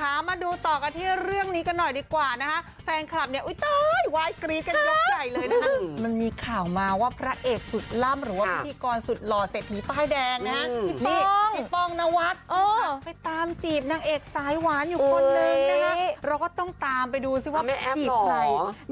คะมาดูต่อกันที่เรื่องนี้กันหน่อยดีกว่านะคะ แฟนคลับเนี่ยอุ้ยตายวายกรีดกันยกใหญ่เลยนะคะอืมมันมีข่าวมาว่าพระเอกสุดล่ำหรือว่าค่ะพิธีกรสุดหล่อเศรษฐีป้ายแดงนะฮะอืมนี่พี่ป้องพี่ป้องนวัดเออไปตามจีบนางเอกสายหวานอยู่คนหนึงนะคะอุ๊ยเราก็ต้องตามไปดูซิว่าอะแม่แอปจีบเหรอใคร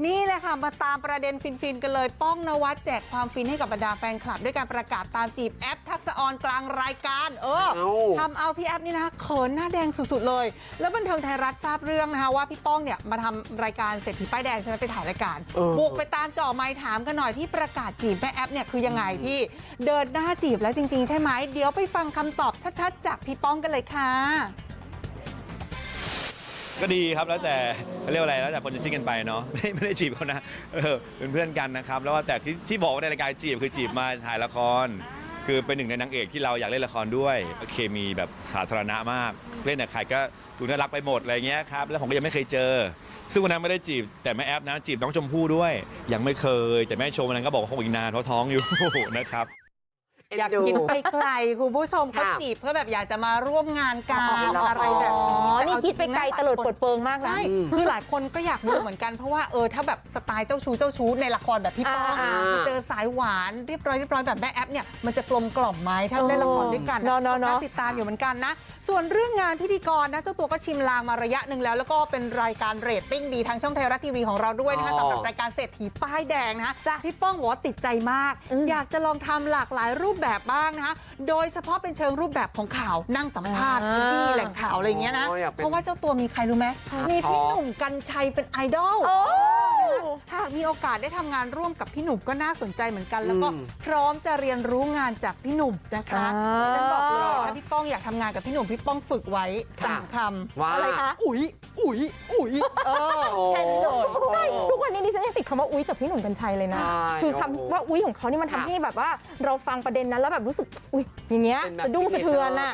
นี่แหละค่ะมาตามประเด็นฟินๆกันเลยป้องนวัดแจกความฟินให้กับบรรดาแฟนคลับ ด้วยการประกาศตามจีบแอป ทักษะออนกลางรายการเออเอ้าทำเอาพี่แอปนี่นะคะเขินหน้าแดงสุดๆเลย แล้วบันเทิงไทยรัฐทราบเรื่องนะคะว่าพี่ป้องเนี่ยมาทำรายการเศรษฐีป้ายแดงใช่ไหมไปถ่ายรายการเออบุกไปตามจ่อไม้ถามกันหน่อยที่ประกาศจีบแม่แอปเนี่ยคือยังไงพี่เดินหน้าจีบแล้วจริง ๆ ใช่ไหมเดี๋ยวไปฟังคำตอบชัดๆ จากพี่ป้องกันเลยค่ะก็ดีครับแล้วแต่เขาเรียกว่าอะไรแล้วแต่คนจะจิ้นกันไปเนาะไม่ไม่ได้จีบเขานะเออเป็นเพื่อนกันนะครับ แล้วว่าแต่ที่ที่บอกว่าในรายการจีบคือจีบมาถ่ายละคร คือเป็นหนึ่งในนางเอกที่เราอยากเล่นละครด้วย เคมีแบบสาธารณะมาก เล่นกับใครก็ดูน่ารักไปหมดอะไรเงี้ยครับ แล้วผมก็ยังไม่เคยเจอ ซึ่งวันนั้นไม่ได้จีบ แต่แม่แอฟนะจีบน้องชมพู่ด้วย ยังไม่เคย แต่แม่ชมวันนั้นก็บอกว่าคงอีกนานเพราะท้องอยู่ นะครับ อยากเอ็นดูกินไปไกลคุณผู้ชมเขาค่ะจีบเพื่อแบบอยากจะมาร่วมงานกันอ๋ออะไรแบบนี้อ๋อแต่นี่เอาคิดไปไกลจริงๆนะตะเลิดเปิดเปิงมากนะใช่คือหลายคนก็อยากดูเหมือนกันเพราะว่าเออถ้าแบบสไตล์เจ้าชู้เจ้าชู้ในละครแบบพี่ป้องอ่าเจอสายหวานเรียบร้อยเรียบร้อยแบบแม่แอปเนี่ยมันจะกลมกล่อมไหมถ้าได้ละครด้วยกันเนอะเนอะเนอะติดตามอยู่เหมือนกันนะส่วนเรื่องงานพิธีกรนะเจ้าตัวก็ชิมลางมาระยะหนึ่งแล้ว แล้วก็เป็นรายการเรตติ้งดีทางช่องไทยรัฐทีวีของเราด้วยนะคะอ๋อสำหรับรายการเศรษฐีป้ายแดงนะคะจ้ะพี่ป้องบอกว่าติดใจมากอืมอยากจะลองทำหลากหลายรูปแบบบ้างนะคะโดยเฉพาะเป็นเชิงรูปแบบของข่าวนั่งสัมภาษณ์อ่าที่แหล่งข่าวอะไรอย่างเงี้ยนะโอ้ยอยากเป็นเพราะว่าเจ้าตัวมีใครรู้ไหมมีพี่หนุ่มกัญชัยเป็นไอดอล โอ้หากมีโอกาสได้ทำงานร่วมกับพี่หนุ่มก็น่าสนใจเหมือนกันแล้วก็อืมพร้อมจะเรียนรู้งานจากพี่หนุ่มนะคะอ่าฉันบอกเลยถ้าพี่ป้องอยากทำงานกับพี่หนุ่มพี่ป้องฝึกไว้สามคำว่าอะไรคะอุ๊ยอุ๊ยอุ๊ยเออโอ้แค่นี้เลยโอ้ใช่ทุกวันนี้ดิฉันยังติดคำว่าอุ้ยจากพี่หนุ่มกัญชัยเลยนะใช่คือโอ้คำว่าอุ้ยของเขานี่มันทำค่ะให้แบบว่า เราฟังประเด็นนั้นแล้วแบบรู้สึกอุ้ยอย่างเงี้ยเป็นแบบสะดุ้งสะเทือนอะ